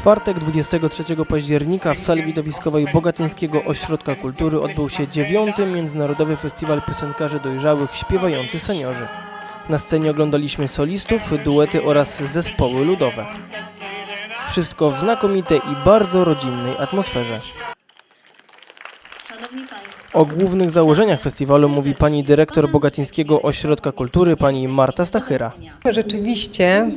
czwartek 23 października w sali widowiskowej Bogatyńskiego Ośrodka Kultury odbył się dziewiąty Międzynarodowy Festiwal Piosenkarzy Dojrzałych Śpiewający Seniorzy. Na scenie oglądaliśmy solistów, duety oraz zespoły ludowe. Wszystko w znakomitej i bardzo rodzinnej atmosferze. O głównych założeniach festiwalu mówi pani dyrektor Bogatyńskiego Ośrodka Kultury, pani Marta Stachyra. Rzeczywiście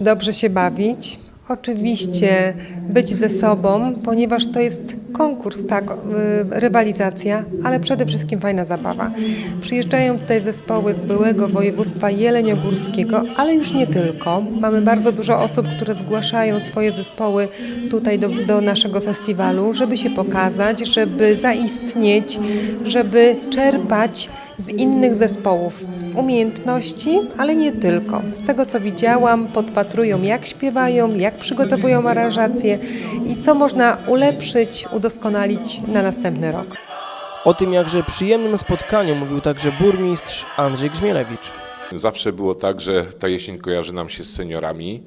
dobrze się bawić, oczywiście być ze sobą, ponieważ to jest konkurs, tak, y, rywalizacja, ale przede wszystkim fajna zabawa. Przyjeżdżają tutaj zespoły z byłego województwa jeleniogórskiego, ale już nie tylko. Mamy bardzo dużo osób, które zgłaszają swoje zespoły tutaj do, do naszego festiwalu, żeby się pokazać, żeby zaistnieć, żeby czerpać z innych zespołów umiejętności, ale nie tylko. Z tego co widziałam, podpatrują jak śpiewają, jak przygotowują aranżacje i co można ulepszyć, udoskonalić na następny rok. O tym jakże przyjemnym spotkaniu mówił także burmistrz Andrzej Grzmielewicz. Zawsze było tak, że ta jesień kojarzy nam się z seniorami.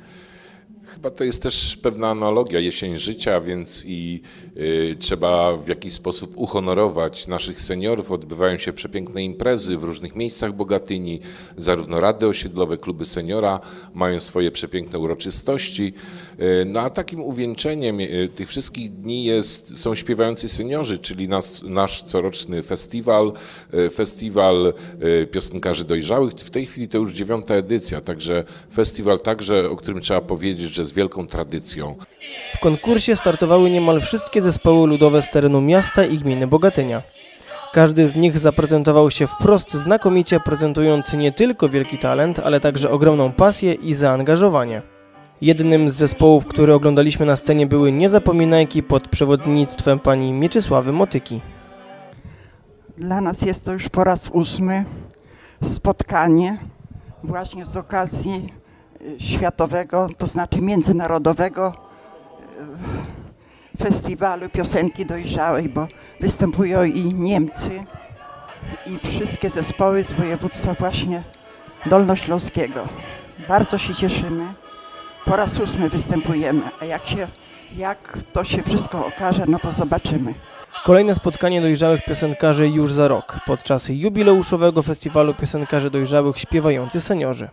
Chyba to jest też pewna analogia, jesień życia, więc i y, trzeba w jakiś sposób uhonorować naszych seniorów. Odbywają się przepiękne imprezy w różnych miejscach Bogatyni, zarówno rady osiedlowe, kluby seniora mają swoje przepiękne uroczystości. Y, no a takim uwieńczeniem y, tych wszystkich dni jest, są śpiewający seniorzy, czyli nas, nasz coroczny festiwal, y, festiwal y, piosenkarzy dojrzałych. W tej chwili to już dziewiąta edycja, także festiwal także, o którym trzeba powiedzieć, że z wielką tradycją. W konkursie startowały niemal wszystkie zespoły ludowe z terenu miasta i gminy Bogatynia. Każdy z nich zaprezentował się wprost znakomicie, prezentując nie tylko wielki talent, ale także ogromną pasję i zaangażowanie. Jednym z zespołów, które oglądaliśmy na scenie były Niezapominajki pod przewodnictwem pani Mieczysławy Motyki. Dla nas jest to już po raz ósmy spotkanie właśnie z okazji światowego, to znaczy międzynarodowego y, festiwalu piosenki dojrzałej, bo występują i Niemcy, i wszystkie zespoły z województwa właśnie dolnośląskiego. Bardzo się cieszymy. Po raz ósmy występujemy, a jak się, jak to się wszystko okaże, no to zobaczymy. Kolejne spotkanie dojrzałych piosenkarzy już za rok, podczas jubileuszowego festiwalu piosenkarzy dojrzałych śpiewający seniorzy.